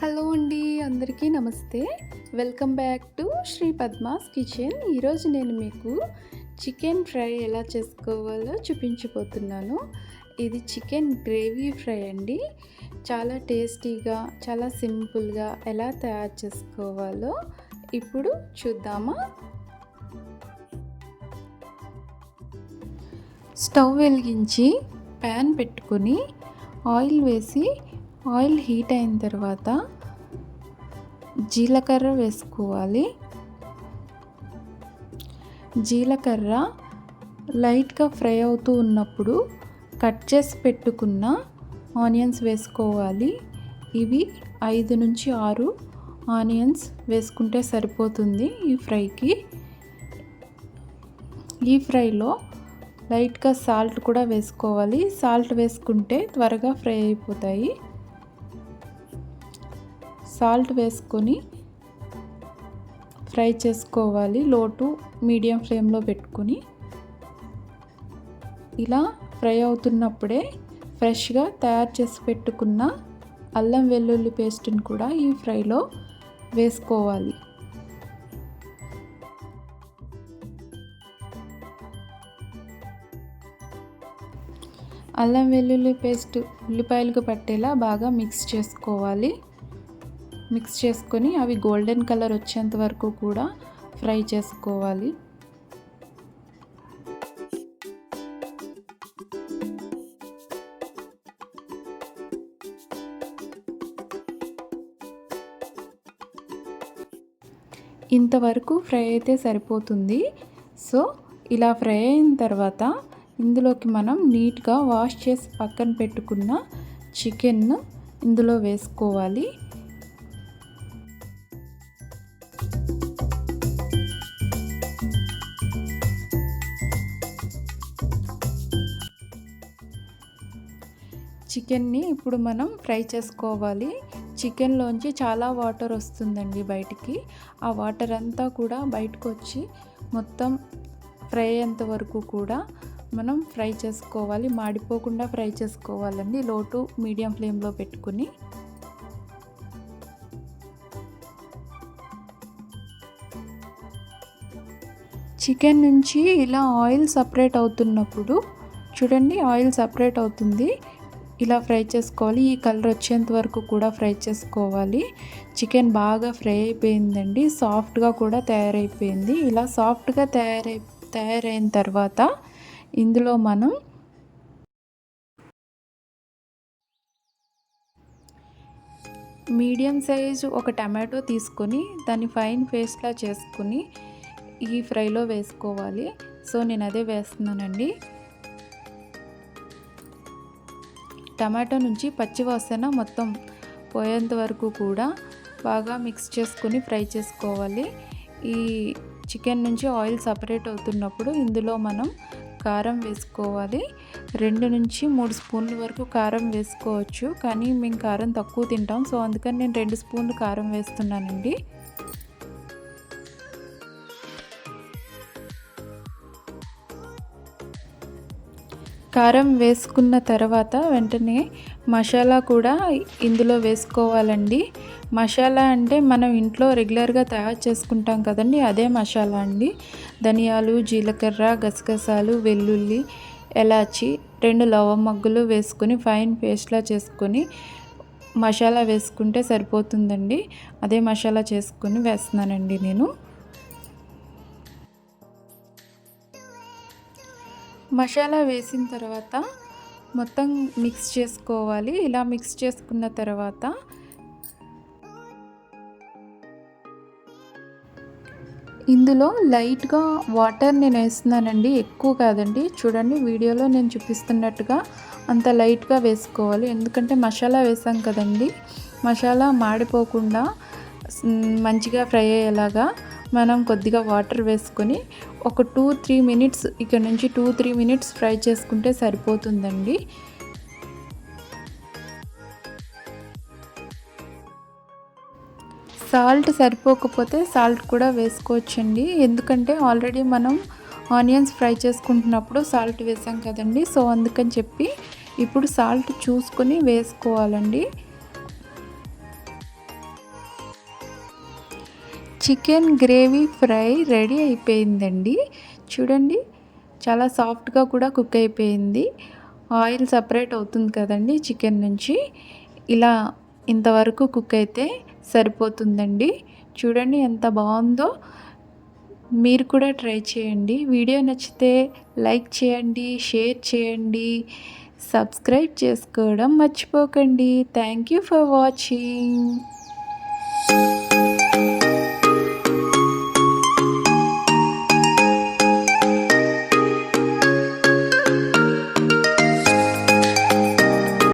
Hello అండి అందరికీ నమస్తే. Welcome back to Shri Padma's kitchen. ఈరోజు నేను మీకు చికెన్ ఫ్రై ఎలా చేసుకోవాలో చూపించిపోతున్నాను ఇది చికెన్ గ్రేవీ ఫ్రై అండి. చాలా టేస్టీగా చాలా సింపుల్గా ఎలా తయారు చేసుకోవాలో ఇప్పుడు చూద్దామా? స్టవ్ వెలిగించి ప్యాన్ పెట్టుకొని ఆయిల్ వేసి ఆయిల్ హీట్ అయిన తర్వాత జీలకర్ర వేసుకోవాలి. జీలకర్ర లైట్గా ఫ్రై అవుతూ ఉన్నప్పుడు కట్ చేసి పెట్టుకున్న ఆనియన్స్ వేసుకోవాలి. ఇవి ఐదు నుంచి ఆరు ఆనియన్స్ వేసుకుంటే సరిపోతుంది ఈ ఫ్రైకి. ఈ ఫ్రైలో లైట్గా సాల్ట్ కూడా వేసుకోవాలి. సాల్ట్ వేసుకుంటే త్వరగా ఫ్రై అయిపోతాయి. సాల్ట్ వేసుకొని ఫ్రై చేసుకోవాలి. లోటు మీడియం ఫ్లేమ్లో పెట్టుకొని ఇలా ఫ్రై అవుతున్నప్పుడే ఫ్రెష్గా తయారు చేసి పెట్టుకున్న అల్లం వెల్లుల్లి పేస్ట్ని కూడా ఈ ఫ్రైలో వేసుకోవాలి. అల్లం వెల్లుల్లి పేస్ట్ ఉల్లిపాయలకు పట్టేలా బాగా మిక్స్ చేసుకోవాలి. మిక్స్ చేసుకొని అవి గోల్డెన్ కలర్ వచ్చేంత వరకు కూడా ఫ్రై చేసుకోవాలి. ఇంతవరకు ఫ్రై అయితే సరిపోతుంది. సో ఇలా ఫ్రై అయిన తర్వాత ఇందులోకి మనం నీట్గా వాష్ చేసి పక్కన పెట్టుకున్న చికెన్ను ఇందులో వేసుకోవాలి. చికెన్ని ఇప్పుడు మనం ఫ్రై చేసుకోవాలి. చికెన్లోంచి చాలా వాటర్ వస్తుందండి బయటికి. ఆ వాటర్ అంతా కూడా బయటకు వచ్చి మొత్తం ఫ్రై అయ్యేంత వరకు కూడా మనం ఫ్రై చేసుకోవాలి. మాడిపోకుండా ఫ్రై చేసుకోవాలండి. లోటు మీడియం ఫ్లేమ్లో పెట్టుకుని. చికెన్ నుంచి ఇలా ఆయిల్ సపరేట్ అవుతున్నప్పుడు చూడండి ఆయిల్ సపరేట్ అవుతుంది. ఇలా ఫ్రై చేసుకోవాలి. ఈ కలర్ వచ్చేంత వరకు కూడా ఫ్రై చేసుకోవాలి. చికెన్ బాగా ఫ్రై అయిపోయిందండి. సాఫ్ట్గా కూడా తయారైపోయింది. ఇలా సాఫ్ట్గా తయారై తయారైన తర్వాత ఇందులో మనం మీడియం సైజు ఒక టమాటో తీసుకొని దాన్ని ఫైన్ పేస్ట్లా చేసుకుని ఈ ఫ్రైలో వేసుకోవాలి. సో నేను అదే వేస్తున్నానండి. టమాటో నుంచి పచ్చి వాసన మొత్తం పోయేంత వరకు కూడా బాగా మిక్స్ చేసుకుని ఫ్రై చేసుకోవాలి. ఈ చికెన్ నుంచి ఆయిల్ సపరేట్ అవుతున్నప్పుడు ఇందులో మనం కారం వేసుకోవాలి. రెండు నుంచి మూడు స్పూన్ల వరకు కారం వేసుకోవచ్చు. కానీ మేము కారం తక్కువ తింటాం. సో అందుకని నేను రెండు స్పూన్లు కారం వేస్తున్నానండి. కారం వేసుకున్న తర్వాత వెంటనే మసాలా కూడా ఇందులో వేసుకోవాలండి. మసాలా అంటే మనం ఇంట్లో రెగ్యులర్గా తయారు చేసుకుంటాం కదండి అదే మసాలా అండి. ధనియాలు జీలకర్ర గసగసాలు వెల్లుల్లి ఎలాచి రెండు లవంగలు వేసుకొని ఫైన్ పేస్ట్లా చేసుకొని మసాలా వేసుకుంటే సరిపోతుందండి. అదే మసాలా చేసుకొని వేస్తున్నానండి నేను. మసాలా వేసిన తర్వాత మొత్తం మిక్స్ చేసుకోవాలి. ఇలా మిక్స్ చేసుకున్న తర్వాత ఇందులో లైట్గా వాటర్ నేను వేస్తున్నానండి. ఎక్కువ కాదండి. చూడండి వీడియోలో నేను చూపిస్తున్నట్టుగా అంత లైట్గా వేసుకోవాలి. ఎందుకంటే మసాలా వేసాం కదండి. మసాలా మాడిపోకుండా మంచిగా ఫ్రై అయ్యేలాగా మనం కొద్దిగా వాటర్ వేసుకొని ఒక టూ త్రీ మినిట్స్ ఇక్కడ నుంచి టూ త్రీ మినిట్స్ ఫ్రై చేసుకుంటే సరిపోతుందండి. సాల్ట్ సరిపోకపోతే సాల్ట్ కూడా వేసుకోవచ్చండి. ఎందుకంటే ఆల్రెడీ మనం ఆనియన్స్ ఫ్రై చేసుకుంటున్నప్పుడు సాల్ట్ వేసాం కదండి. సో అందుకని చెప్పి ఇప్పుడు సాల్ట్ చూసుకొని వేసుకోవాలండి. చికెన్ గ్రేవీ ఫ్రై రెడీ అయిపోయిందండి. చూడండి చాలా సాఫ్ట్గా కూడా కుక్ అయిపోయింది. ఆయిల్ సపరేట్ అవుతుంది కదండి చికెన్ నుంచి. ఇలా ఇంతవరకు కుక్ అయితే సరిపోతుందండి. చూడండి ఎంత బాగుందో. మీరు కూడా ట్రై చేయండి. వీడియో నచ్చితే లైక్ చేయండి షేర్ చేయండి. సబ్స్క్రైబ్ చేసుకోవడం మర్చిపోకండి. Thank you for watching.